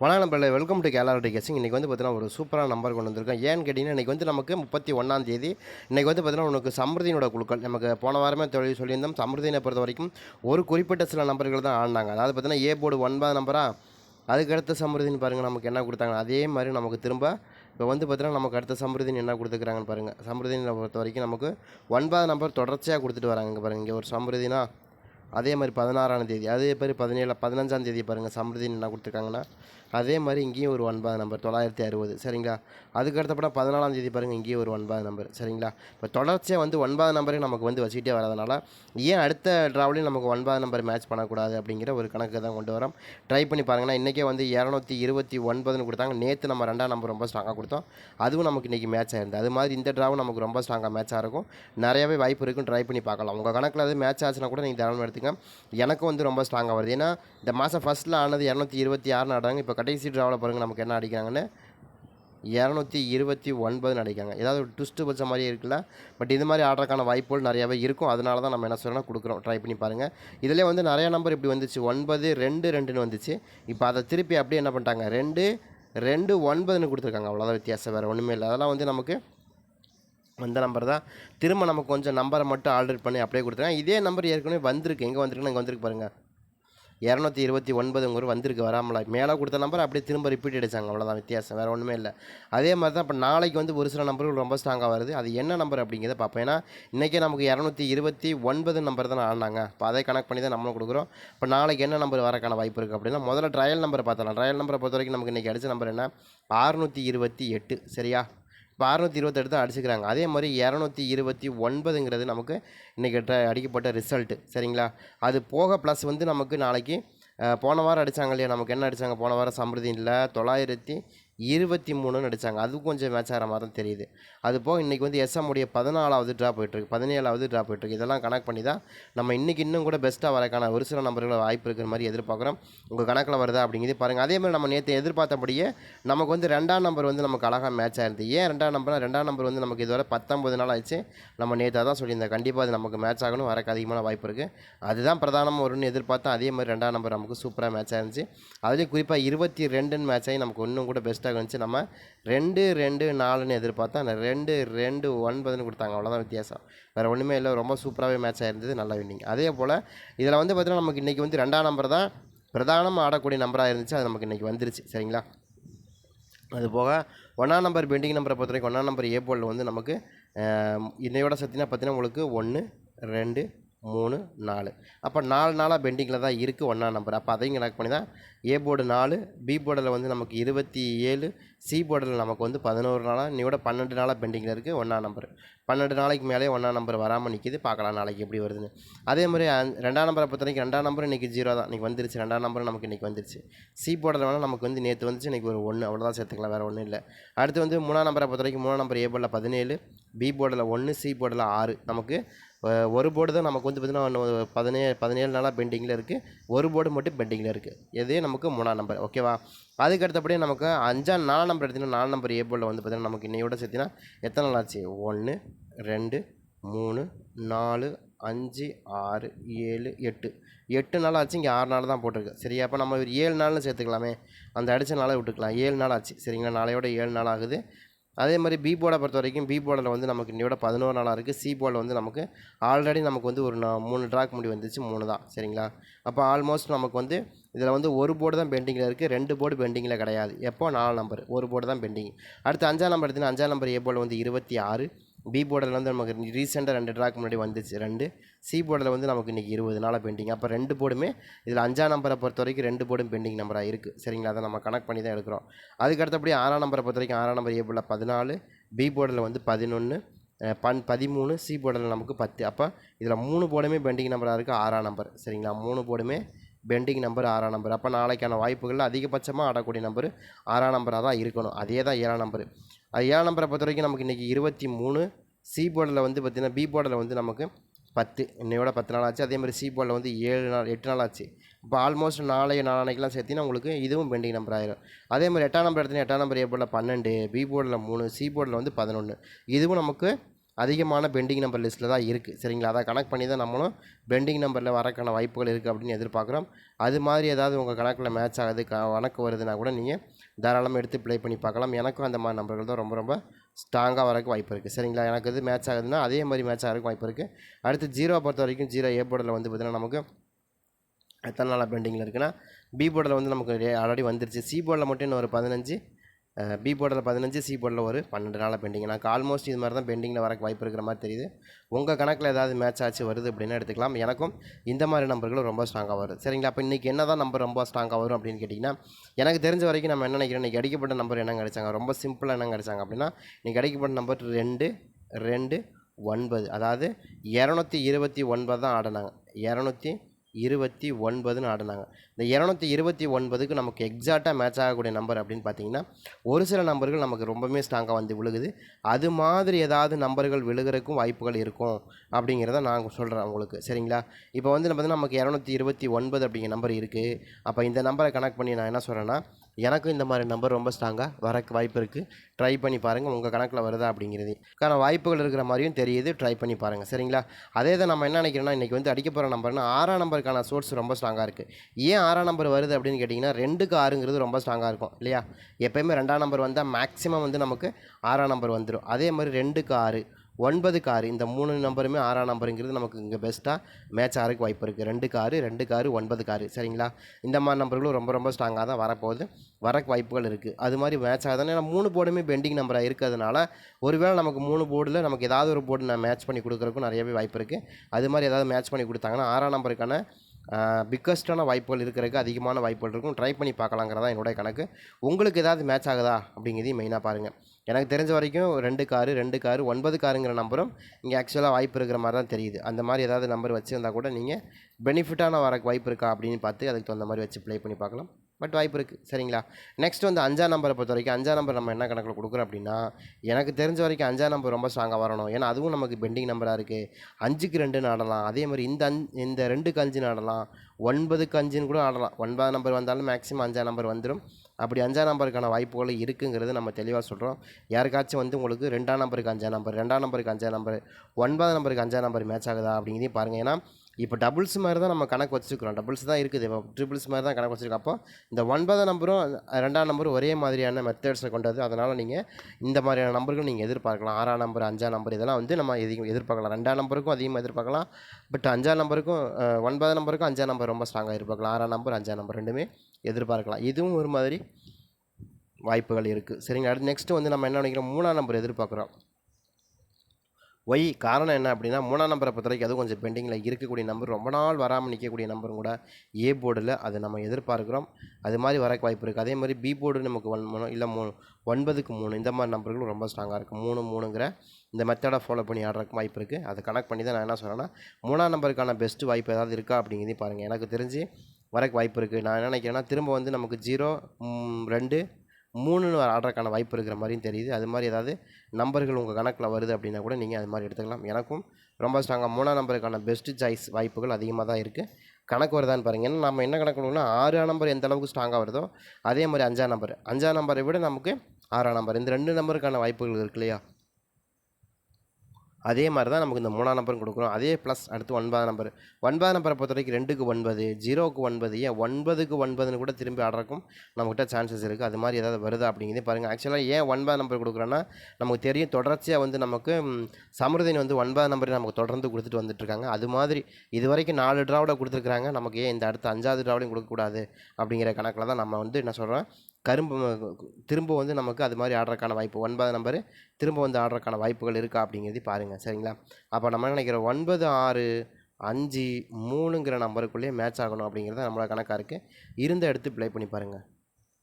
வணக்கம் நம்பரில் welcome to கேலாரிட்டி கேசிங் இன்றைக்கி வந்து பார்த்தீங்கன்னா ஒரு சூப்பரான நம்பர் கொண்டு வந்திருக்கோம். ஏன்னு கேட்டிங்கன்னா இன்றைக்கி வந்து நமக்கு முப்பத்தி ஒன்றாம் தேதி. இன்றைக்கி வந்து பார்த்தீங்கன்னா உனக்கு சமிருதியினோட குழுக்கள். நமக்கு போன வாரமே தொழில் சொல்லியிருந்தோம். சமிருதியினை பொறுத்த வரைக்கும் ஒரு குறிப்பிட்ட சில நம்பர்கள் தான் ஆடினாங்க அதாவது பார்த்தீங்கன்னா ஏ போர்டு ஒன்பது நம்பரா? அதுக்கடுத்த சமிருதின்னு பாருங்கள் நமக்கு என்ன கொடுத்தாங்க? அதே மாதிரி நமக்கு திரும்ப இப்போ வந்து பார்த்தீங்கன்னா நமக்கு அடுத்த சமிருதின்னு என்ன கொடுத்துக்கிறாங்கன்னு பாருங்கள் சமிருதினை பொறுத்த வரைக்கும் நமக்கு ஒன்பது நம்பர் தொடர்ச்சியாக கொடுத்துட்டு வராங்க பாருங்கள் இங்கே ஒரு சமிருதினா அதே மாதிரி பதினாறாம் தேதி அதே மாதிரி பதினேழு பதினஞ்சாம் தேதி பாருங்கள் சமிருதின்னு என்ன கொடுத்துருக்காங்கன்னா அதே மாதிரி இங்கேயும் ஒரு ஒன்பது நம்பர் தொள்ளாயிரத்தி அறுபது. சரிங்களா? அதுக்கு அடுத்தப்பட பதினாலாம் தேதி பாருங்கள் இங்கேயும் ஒரு ஒன்பது நம்பர் சரிங்களா? இப்போ தொடர்ச்சியாக வந்து ஒன்பது நம்பரையும் நமக்கு வந்து வச்சுக்கிட்டே வரதுனால ஏன் அடுத்த ட்ராவலையும் நமக்கு ஒன்பது நம்பர் மேட்ச் பண்ணக்கூடாது அப்படிங்கிற ஒரு கணக்கு தான் கொண்டு வரோம். ட்ரை பண்ணி பாருங்கன்னா இன்றைக்கே வந்து இரநூத்தி இருபத்தி ஒன்பதுன்னு கொடுத்தாங்க. நேற்று நம்ம ரெண்டாம் நம்பர் ரொம்ப ஸ்ட்ராங்காக கொடுத்தோம். அதுவும் நமக்கு இன்றைக்கி மேட்ச் ஆயிருந்தது. அது மாதிரி இந்த ட்ராவும் நமக்கு ரொம்ப ஸ்ட்ராங்காக மேட்சாக இருக்கும். நிறையவே வாய்ப்பு இருக்கும் ட்ரை பண்ணி பார்க்கலாம். உங்கள் கணக்கில் அது மேட்ச் ஆச்சுன்னா கூட நீங்கள் தாராளமாக எடுத்துங்க எனக்கும் வந்து ரொம்ப ஸ்ட்ராங்காக வருது. ஏன்னா இந்த மாதம் ஃபஸ்ட்டில் ஆனது இரநூத்தி இருபத்தி ஆறுன்னு ஆடுறாங்க. இப்போ கடைசி ட்ராவில் பாருங்கள் நமக்கு என்ன அடிக்கிறாங்கன்னு இரநூத்தி இருபத்தி ஒன்பதுன்னு அடிக்காங்க ஏதாவது ஒரு ட்விஸ்ட்டு வச்ச மாதிரி இருக்குல்ல? பட் இது மாதிரி ஆடுறதுக்கான வாய்ப்புகள் நிறையாவே இருக்கும். அதனால தான் நம்ம என்ன சொல்கிறோம்னா கொடுக்குறோம். ட்ரை பண்ணி பாருங்கள் இதிலே வந்து நிறையா நம்பர் இப்படி வந்துச்சு. ஒன்பது ரெண்டு ரெண்டுன்னு வந்துச்சு. இப்போ அதை திருப்பி அப்படியே என்ன பண்ணிட்டாங்க? ரெண்டு ரெண்டு ஒன்பதுன்னு கொடுத்துருக்காங்க. அவ்வளோதான் வித்தியாசம். வேறு ஒன்றுமே இல்லை. அதெல்லாம் வந்து நமக்கு அந்த நம்பர் தான். திரும்ப நமக்கு கொஞ்சம் நம்பரை மட்டும் ஆர்டர் பண்ணி அப்படியே கொடுத்துருக்காங்க. இதே நம்பர் ஏற்கனவே வந்திருக்கு. எங்கே வந்திருக்குன்னு இங்கே வந்திருக்கு பாருங்கள் இரநூத்தி இருபத்தி ஒன்பதுங்கிற வந்திருக்கு வராமலா. மேலே கொடுத்த நம்பர் அப்படியே திரும்ப ரிப்பீட் அடிச்சாங்க. அவ்வளோதான் வித்தியாசம். வேறு ஒன்றுமே இல்லை. அதே மாதிரி தான் இப்போ நாளைக்கு வந்து ஒரு சில நம்பர்கள் ரொம்ப ஸ்ட்ராங்காக வருது. அது என்ன நம்பர் அப்படிங்கிறத பார்ப்போம். ஏன்னா இன்றைக்கே நமக்கு இரநூத்தி இருபத்தி ஒன்பது நம்பர் தான் ஆனாங்க. இப்போ அதை கனெக்ட் பண்ணி தான் நம்மளும் கொடுக்குறோம். இப்போ நாளைக்கு என்ன நம்பர் வரக்கான வாய்ப்பு இருக்குது அப்படின்னா முதல்ல ட்ரையல் நம்பர் பார்த்தலாம் ட்ரையல் நம்பரை பொறுத்த வரைக்கும் நமக்கு இன்றைக்கி அடித்த நம்பர் என்ன? அறுநூற்றி இருபத்தி எட்டு. சரியா? இப்போ அறுநூற்றி இருபத்தெட்டு தான் அடிச்சுக்கிறாங்க. அதே மாதிரி இரநூத்தி இருபத்தி ஒன்பதுங்கிறது நமக்கு இன்றைக்கி அடிக்கப்பட்ட ரிசல்ட்டு சரிங்களா? அது போக ப்ளஸ் வந்து நமக்கு நாளைக்கு போன வாரம் அடித்தாங்க இல்லையா? நமக்கு என்ன அடித்தாங்க போன வாரம் சம்பிரதி இல்லை. தொள்ளாயிரத்தி இருபத்தி மூணுன்னு அடித்தாங்க அது கொஞ்சம் மேட்ச் ஆகிற மாதிரி தான் தெரியுது. அது போக இன்றைக்கி வந்து எஸ்எம் உடைய பதினாலாவது ட்ரா போயிட்டுருக்கு. பதினேழாவது ட்ரா போயிட்டுருக்கு. இதெல்லாம் கணக்கு பண்ணி தான் நம்ம இன்றைக்கி இன்னும் கூட பெஸ்ட்டாக வரக்கான ஒரு சில நம்பர்களை வாய்ப்பு இருக்கிற மாதிரி எதிர்பார்க்குறோம். உங்கள் கணக்கில் வருதா அப்படிங்கிறது பாருங்கள் அதே மாதிரி நம்ம நேற்று எதிர்பார்த்தபடியே நமக்கு வந்து ரெண்டாம் நம்பர் வந்து நமக்கு அழகாக மேட்ச் ஆயிருந்து ஏன் ரெண்டாம் நம்பர் ரெண்டாம் நம்பர் வந்து நமக்கு இதுவரை பத்தொம்பது நாள் ஆயிடுச்சு. நம்ம நேற்று தான் சொல்லியிருந்தேன். கண்டிப்பாக அது நமக்கு மேட்ச் ஆகணும். வரக்கு அதிகமான வாய்ப்பு இருக்குது அதுதான் பிரதானமாக வரும்னு எதிர்பார்த்தோம் அதே மாதிரி ரெண்டாம் நம்பர் நமக்கு சூப்பராக மேட்ச் ஆயிருந்துச்சு. அதுலேயும் குறிப்பாக இருபத்தி ரெண்டுன்னு மேட்ச் ஆகி நமக்கு இன்னும் கூட பெஸ்ட்டாக இருந்துச்சு. நம்ம ரெண்டு ரெண்டு நாலுன்னு எதிர்பார்த்தா அந்த ரெண்டு ரெண்டு ஒன்பதுன்னு கொடுத்தாங்க. அவ்வளோதான் வித்தியாசம். வேறு ஒன்றுமே இல்லை. ரொம்ப சூப்பராகவே மேட்ச் ஆயிருந்தது. நல்லா வின்னிங் அதே போல் இதில் வந்து பார்த்திங்கன்னா நமக்கு இன்றைக்கி வந்து ரெண்டாம் நம்பர் தான் பிரதானமாக ஆடக்கூடிய நம்பராக இருந்துச்சு. அது நமக்கு இன்றைக்கி வந்துருச்சு. சரிங்களா? அது போக ஒன்றாம் நம்பர் பெண்டிங் நம்பரை பொறுத்த வரைக்கும் ஒன்றாம் நம்பர் ஏ போலில் வந்து நமக்கு இன்னையோட சத்தினா பார்த்தீங்கன்னா உங்களுக்கு ஒன்று ரெண்டு மூணு நாலு. அப்போ நாலு நாளாக பெண்டிங்கில் தான் இருக்குது ஒன்றாம் நம்பர் அப்போ அதையும் கணக்கு பண்ணி தான் ஏ போர்டு நாலு பி போர்டில் வந்து நமக்கு இருபத்தி ஏழு சி போர்டில் நமக்கு வந்து பதினோரு நாளாக இன்னையோட பன்னெண்டு நாளாக பெண்டிங்கில் இருக்குது ஒன்றாம் நம்பர் பன்னெண்டு நாளைக்கு மேலே ஒன்றாம் நம்பர் வராமல் நிற்கிது பார்க்கலாம் நாளைக்கு எப்படி வருதுன்னு. அதே மாதிரி ரெண்டாம் நம்பரை பொறுத்த வரைக்கும் ரெண்டாம் நம்பர் இன்றைக்கி ஜீரோ தான். இன்றைக்கி வந்துருச்சு. ரெண்டாம் நம்பர் நமக்கு இன்றைக்கி வந்துருச்சு. சி போர்டில் வேணால் நமக்கு வந்து நேற்று வந்துச்சு இன்றைக்கி ஒரு ஒன்று அவ்வளோதான் சேர்த்துக்கலாம். வேறு ஒன்றும் இல்லை. அடுத்து வந்து மூணாம் நம்பரை பொறுத்த வரைக்கும் மூணாம் நம்பர் ஏ போர்டில் பதினேழு பி போர்டில் ஒன்று சி போர்டில் ஆறு. நமக்கு ஒரு போர்டு தான் நமக்கு வந்து பார்த்திங்கன்னா பதினேழு பதினேழு நாளாக பெண்டிங்கில் இருக்குது ஒரு போர்டு மட்டும் பெண்டிங்கில் இருக்குது இதே நமக்கு மூணாம் நம்பர் ஓகேவா அதுக்கு அடுத்தபடியே நமக்கு அஞ்சாம் நாலாம் நம்பர் எடுத்திங்கன்னா நாலாம் நம்பர் ஏ போர்டில் வந்து பார்த்திங்கன்னா நமக்கு இன்னையோட சேர்த்தினா எத்தனை நாள் ஆச்சு? ஒன்று ரெண்டு மூணு நாலு அஞ்சு ஆறு ஏழு எட்டு. எட்டு நாள் ஆச்சு இங்கே ஆறு நாள் தான் போட்டிருக்கு. சரியா? அப்போ நம்ம ஒரு ஏழு நாள்னு சேர்த்துக்கலாமே. அந்த அடித்த நாளை விட்டுக்கலாம். ஏழு நாள் ஆச்சு. சரிங்களா? நாளையோட ஏழு நாள் ஆகுது. அதே மாதிரி பி போர்டை பொறுத்த வரைக்கும் பி போர்டில் வந்து நமக்கு இன்னையோட பதினோரு நாளாக இருக்குது சி போர்டில் வந்து நமக்கு ஆல்ரெடி நமக்கு வந்து ஒரு நா- மூணு ட்ராக் முடி வந்துச்சு மூணு தான். சரிங்களா? அப்போ ஆல்மோஸ்ட் நமக்கு வந்து இதில் வந்து ஒரு போர்டு தான் பெண்டிங்கில் இருக்குது ரெண்டு போர்டு பெண்டிங்கில் கிடையாது. எப்போ? நாலு நம்பர் ஒரு போர்டு தான் பெண்டிங் அடுத்து அஞ்சாம் நம்பர் எடுத்தீங்கன்னா அஞ்சாம் நம்பர் ஏ போர்டில் வந்து இருபத்தி ஆறு. பி போர்டில் வந்து நமக்கு ரீசெண்டாக ரெண்டு ட்ராக் முன்னாடி வந்துச்சு. ரெண்டு சி போர்டில் வந்து நமக்கு இன்றைக்கி இருபது நாளாக பெண்டிங் அப்போ ரெண்டு போர்டுமே இதில் அஞ்சாம் நம்பரை பொறுத்த வரைக்கும் ரெண்டு போர்டும் பெண்டிங் நம்பராக இருக்குது சரிங்களா? அதை நம்ம கனெக்ட் பண்ணி தான் எடுக்கிறோம். அதுக்கு அடுத்தபடி ஆறாம் நம்பரை பொறுத்த வரைக்கும் ஆறாம் நம்பர் ஏ போர்டில் பதினாலு பி போர்டில் வந்து பதினொன்று பன் பதிமூணு சி போர்டில் நமக்கு பத்து. அப்போ இதில் மூணு போர்டுமே பெண்டிங் நம்பராக இருக்குது ஆறாம் நம்பர் சரிங்களா? மூணு போர்டுமே பெண்டிங் நம்பர் ஆறாம் நம்பர் அப்போ நாளைக்கான வாய்ப்புகளில் அதிகபட்சமாக ஆடக்கூடிய நம்பர் ஆறாம் நம்பராக தான் இருக்கணும். அதே தான் ஏழாம் நம்பர் அது ஏழாம் நம்பரை பொறுத்த வரைக்கும் நமக்கு இன்றைக்கி இருபத்தி மூணு சி போர்டில் வந்து பார்த்திங்கன்னா பி போர்டில் வந்து நமக்கு பத்து. இன்னையோட பத்து நாள் ஆச்சு அதே மாதிரி சி போர்டில் வந்து ஏழு நாள் எட்டு நாள் ஆச்சு இப்போ ஆல்மோஸ்ட் நாளைய நாளைக்கெலாம் சேர்த்தினா உங்களுக்கு இதுவும் பெண்டிங் நம்பர் ஆயிரும். அதே மாதிரி எட்டாம் நம்பர் எடுத்தீங்கன்னா எட்டாம் நம்பர் ஏ போர்டில் பன்னெண்டு பி போர்டில் மூணு சி போர்டில் வந்து பதினொன்று இதுவும் நமக்கு அதிகமான பெண்டிங் நம்பர் லிஸ்ட்டில் தான் இருக்குது சரிங்களா? அதை கனெக்ட் பண்ணி தான் நம்மளும் பெண்டிங் நம்பரில் வரக்கான வாய்ப்புகள் இருக்குது அப்படின்னு எதிர்பார்க்குறோம். அது மாதிரி ஏதாவது உங்கள் கணக்கில் மேட்ச் ஆகுது க கணக்கு வருதுன்னா கூட நீங்கள் தாராளமாக எடுத்து ப்ளே பண்ணி பார்க்கலாம். எனக்கும் அந்த மாதிரி நம்பர்கள் தான் ரொம்ப ரொம்ப ஸ்ட்ராங்காக வரக்கு வாய்ப்பு இருக்குது சரிங்களா? எனக்கு இது மேட்ச் ஆகுதுன்னா அதே மாதிரி மேட்ச் ஆகிறதுக்கு வாய்ப்பு இருக்குது அடுத்து ஜீரோ பொறுத்த வரைக்கும் ஜீரோ ஏ போர்டில் வந்து பார்த்திங்கன்னா நமக்கு எத்தனை நாளாக பெண்டிங்கில் இருக்குன்னா பி போர்டில் வந்து நமக்கு ஆல்ரெடி வந்துருச்சு. சி போர்டில் மட்டும் இன்னும் ஒரு பதினஞ்சு பி போர்டில் பதினஞ்சு சி போர்டில் ஒரு பன்னெண்டு நாளாக பெண்டிங் எனக்கு ஆல்மோஸ்ட் இது மாதிரி தான் பெண்டிங்கில் வரக்கு வாய்ப்பு இருக்கிற மாதிரி தெரியுது. உங்கள் கணக்கில் ஏதாவது மேட்ச் ஆச்சு வருது அப்படின்னா எடுத்துக்கலாம். எனக்கும் இந்த மாதிரி நம்பர்களும் ரொம்ப ஸ்ட்ராங்காக வரும் சரிங்களா? அப்போ இன்றைக்கி என்ன தான் நம்பர் ரொம்ப ஸ்ட்ராங்காக வரும் அப்படின்னு கேட்டிங்கன்னா எனக்கு தெரிஞ்ச வரைக்கும் நம்ம என்ன நினைக்கிறோம்? இன்றைக்கி அடிக்கப்பட்ட நம்பர் என்ன கிடைச்சாங்க? ரொம்ப சிம்பிளாக என்ன கிடைச்சாங்க அப்படின்னா இன்றைக்கி அடிக்கப்பட்ட நம்பர் ரெண்டு ரெண்டு ஒன்பது. அதாவது இரநூத்தி இருபத்தி ஒன்பது தான் ஆடினாங்க. இரநூத்தி இருபத்தி ஒன்பதுன்னு ஆடினாங்க. இந்த இரநூத்தி இருபத்தி ஒன்பதுக்கு நமக்கு எக்ஸாக்டாக மேட்ச் ஆகக்கூடிய நம்பர் அப்படின்னு பார்த்தீங்கன்னா ஒரு சில நம்பர்கள் நமக்கு ரொம்பவுமே ஸ்ட்ராங்காக வந்து விழுகுது. அது மாதிரி ஏதாவது நம்பர்கள் விழுகிறதுக்கும் வாய்ப்புகள் இருக்கும் அப்படிங்கிறத நான் சொல்கிறேன் உங்களுக்கு. சரிங்களா? இப்போ வந்து நம்ம வந்து நமக்கு இரநூத்தி இருபத்தி ஒன்பது அப்படிங்கிற நம்பர் இருக்குது அப்போ இந்த நம்பரை கனெக்ட் பண்ணி நான் என்ன சொல்கிறேன்னா எனக்கும் இந்த மாதிரி நம்பர் ரொம்ப ஸ்ட்ராங்காக வரக்கு வாய்ப்பு இருக்குது ட்ரை பண்ணி பாருங்கள் உங்கள் கணக்கில் வருதா அப்படிங்கிறது. காரணம் வாய்ப்புகள் இருக்கிற மாதிரியும் தெரியுது ட்ரை பண்ணி பாருங்கள் சரிங்களா? அதே தான் நம்ம என்ன நினைக்கிறோம்னா இன்றைக்கி வந்து அடிக்க போகிற நம்பர்னா ஆறாம் நம்பருக்கான சோர்ஸ் ரொம்ப ஸ்ட்ராங்காக இருக்குது ஏன் ஆறாம் நம்பர் வருது அப்படின்னு கேட்டிங்கன்னா ரெண்டுக்கு ஆறுங்கிறது ரொம்ப ஸ்ட்ராங்காக இருக்கும் இல்லையா? எப்போயுமே ரெண்டாம் நம்பர் வந்தால் மேக்ஸிமம் வந்து நமக்கு ஆறாம் நம்பர் வந்துடும் அதே மாதிரி ரெண்டுக்கு ஆறு ஒன்பது காரு. இந்த மூணு நம்பருமே ஆறாம் நம்பருங்கிறது நமக்கு இங்கே பெஸ்ட்டாக மேட்ச் ஆகிறதுக்கு வாய்ப்பு இருக்குது ரெண்டு காரு ரெண்டு காரு ஒன்பது காரு. சரிங்களா? இந்த மாதிரி நம்பர்களும் ரொம்ப ரொம்ப ஸ்ட்ராங்காக தான் வரப்போகுது. வரக்கு வாய்ப்புகள் இருக்குது அது மாதிரி மேட்ச் ஆகுதுன்னா ஏன்னா மூணு போர்டுமே பெண்டிங் நம்பராக இருக்கிறதுனால ஒருவேளை நமக்கு மூணு போர்டில் நமக்கு ஏதாவது ஒரு போர்டு நான் மேட்ச் பண்ணி கொடுக்குறதுக்கும் நிறையவே வாய்ப்பு இருக்குது அது மாதிரி ஏதாவது மேட்ச் பண்ணி கொடுத்தாங்கன்னா ஆறாம் நம்பருக்கான பிக்கஸ்டான வாய்ப்புகள் இருக்கிறதுக்கு அதிகமான வாய்ப்புகள் இருக்கும். ட்ரை பண்ணி பார்க்கலாங்கிறதா என்னுடைய கணக்கு. உங்களுக்கு ஏதாவது மேட்ச் ஆகுதா அப்படிங்கிறதையும் மெயினாக பாருங்கள் எனக்கு தெரிஞ்ச வரைக்கும் ரெண்டு காரு ரெண்டு காரு ஒன்பது காருங்கிற நம்பரும் இங்கே ஆக்சுவலாக வாய்ப்பு இருக்கிற மாதிரி தான் தெரியுது. அந்த மாதிரி ஏதாவது நம்பர் வச்சுருந்தா கூட நீங்கள் பெனிஃபிட்டான வரக்கு வாய்ப்பு இருக்கா அப்படின்னு பார்த்து அதுக்கு தகுந்த மாதிரி வச்சு ப்ளே பண்ணி பார்க்கலாம். பட் வாய்ப்பு இருக்குது சரிங்களா? நெக்ஸ்ட் வந்து அஞ்சாம் நம்பரை பொறுத்த வரைக்கும் அஞ்சாம் நம்பர் நம்ம என்ன கணக்கில் கொடுக்குறோம் அப்படின்னா எனக்கு தெரிஞ்ச வரைக்கும் அஞ்சாம் நம்பர் ரொம்ப ஸ்ட்ராங்காக வரணும். ஏன்னா அதுவும் நமக்கு பெண்டிங் நம்பராக இருக்குது அஞ்சுக்கு ரெண்டுன்னு ஆடலாம் அதே மாதிரி இந்த அஞ் இந்த ரெண்டுக்கு அஞ்சுன்னு ஆடலாம் ஒன்பதுக்கு அஞ்சுன்னு கூட ஆடலாம். ஒன்பதாம் நம்பர் வந்தாலும் மேக்ஸிமம் அஞ்சாம் நம்பர் வந்துடும் அப்படி அஞ்சாம் நம்பருக்கான வாய்ப்புகள் இருக்குங்கிறது நம்ம தெளிவாக சொல்கிறோம் யாருக்காச்சும் வந்து உங்களுக்கு ரெண்டாம் நம்பருக்கு அஞ்சாம் நம்பர் ரெண்டாம் நம்பருக்கு அஞ்சாம் நம்பர் ஒன்பதாம் நம்பருக்கு அஞ்சாம் நம்பர் மேட்ச் ஆகுதா அப்படிங்கிறதையும் பாருங்கள் ஏன்னா இப்போ டபுள்ஸ் மாதிரி தான் நம்ம கணக்கு வச்சுருக்கிறோம். டபுள்ஸ் தான் இருக்குது. இப்போ ட்ரிபிள்ஸ் மாதிரி தான் கணக்கு வச்சுருக்கோம். அப்போ இந்த ஒன்பதாம் நம்பரும் ரெண்டாம் நம்பரும் ஒரே மாதிரியான மெத்தட்ஸை கொண்டது. அதனால் நீங்கள் இந்த மாதிரியான நம்பர்கள் நீங்கள் எதிர்பார்க்கலாம். ஆறாம் நம்பர் அஞ்சாம் நம்பர் இதெல்லாம் வந்து நம்ம எதிகம் எதிர்பார்க்கலாம். ரெண்டாம் நம்பருக்கும் அதிகமாக எதிர்பார்க்கலாம். பட் அஞ்சாம் நம்பருக்கும் ஒன்பதாம் நம்பருக்கும் அஞ்சாம் நம்பர் ரொம்ப ஸ்ட்ராங்காக எதிர்பார்க்கலாம். ஆறாம் நம்பர் அஞ்சாம் நம்பர் ரெண்டுமே எதிர்பார்க்கலாம். இதுவும் ஒரு மாதிரி வாய்ப்புகள் இருக்குது சரிங்க அடுத்து நெக்ஸ்ட்டு வந்து நம்ம என்ன நினைக்கிறோம்? மூணாம் நம்பர் எதிர்பார்க்குறோம். ஒய் காரணம் என்ன அப்படின்னா மூணாம் நம்பரை பொறுத்த வரைக்கும் அதுவும் கொஞ்சம் பெண்டிங்கில் இருக்கக்கூடிய நம்பர். ரொம்ப நாள் வராமல் நிற்கக்கூடிய நம்பரும் கூட ஏ போர்டில் அதை நம்ம எதிர்பார்க்குறோம். அது மாதிரி வரக்கு வாய்ப்பு இருக்குது அதே மாதிரி பி போர்டு நமக்கு ஒன் மூணு இல்லை மூணு ஒன்பதுக்கு மூணு இந்த மாதிரி நம்பர்களும் ரொம்ப ஸ்ட்ராங்காக இருக்குது மூணு மூணுங்கிற இந்த மெத்தடை ஃபாலோ பண்ணி ஆடுறதுக்கு வாய்ப்பு இருக்குது அதை கனெக்ட் பண்ணி தான் நான் என்ன சொல்கிறேன்னா மூணாம் நம்பருக்கான பெஸ்ட்டு வாய்ப்பு ஏதாவது இருக்கா அப்படிங்கிறதையும் பாருங்கள் எனக்கு தெரிஞ்சு வரக்கு வாய்ப்பு இருக்குது நான் என்ன நினைக்கிறேன்னா திரும்ப வந்து நமக்கு ஜீரோ ரெண்டு மூணுன்னு ஆடுறதுக்கான வாய்ப்பு இருக்கிற மாதிரியும் தெரியுது. அது மாதிரி ஏதாவது நம்பர்கள் உங்கள் கணக்கில் வருது அப்படின்னா கூட நீங்கள் அது மாதிரி எடுத்துக்கலாம். எனக்கும் ரொம்ப ஸ்ட்ராங்காக மூணாம் நம்பருக்கான பெஸ்ட்டு சாய்ஸ் வாய்ப்புகள் அதிகமாக தான் இருக்குது கணக்கு வருதான்னு பாருங்கள் ஏன்னா நம்ம என்ன கணக்கு பண்ணணும்னா ஆறாம் நம்பர் எந்த அளவுக்கு ஸ்ட்ராங்காக வருதோ அதே மாதிரி அஞ்சாம் நம்பர். அஞ்சாம் நம்பரை விட நமக்கு ஆறாம் நம்பர். இந்த ரெண்டு நம்பருக்கான வாய்ப்புகள் இருக்கு இல்லையா? அதே மாதிரி தான் நமக்கு இந்த மூணாம் நம்பரும் கொடுக்குறோம். அதே ப்ளஸ் அடுத்து ஒன்பதாம் நம்பர். ஒன்பதாம் நம்பரை பொறுத்த வரைக்கும் ரெண்டுக்கு ஒன்பது ஜீரோவுக்கு ஒன்பது. ஏன் ஒன்பதுக்கு ஒன்பதுன்னு கூட திரும்பி ஆடுறக்கும் நம்மகிட்ட சான்சஸ் இருக்குது அது மாதிரி ஏதாவது வருதா அப்படிங்கிறதே பாருங்கள் ஆக்சுவலாக ஏன் ஒன்பதாம் நம்பர் கொடுக்குறோன்னா நமக்கு தெரியும் தொடர்ச்சியாக வந்து நமக்கு சமருதின் வந்து ஒன்பதாம் நம்பர் நமக்கு தொடர்ந்து கொடுத்துட்டு வந்துட்டுருக்காங்க அது மாதிரி இது வரைக்கும் நாலு ட்ராவோட கொடுத்துருக்குறாங்க. நமக்கு ஏன் இந்த அடுத்த அஞ்சாவது ட்ராவலையும் கொடுக்கக்கூடாது அப்படிங்கிற கணக்கில் தான் நம்ம வந்து என்ன சொல்கிறோம் கரும்பு திரும்ப வந்து நமக்கு அது மாதிரி ஆடுறதுக்கான வாய்ப்பு. ஒன்பது நம்பரு திரும்ப வந்து ஆடுறதுக்கான வாய்ப்புகள் இருக்கா அப்படிங்கிறது பாருங்கள் சரிங்களா? அப்போ நம்ம நினைக்கிறோம்? ஒன்பது ஆறு அஞ்சு மூணுங்கிற நம்பருக்குள்ளேயே மேட்ச் ஆகணும் அப்படிங்கிறது நம்மளோட கணக்காக இருக்குது இருந்த எடுத்து ப்ளே பண்ணி பாருங்கள்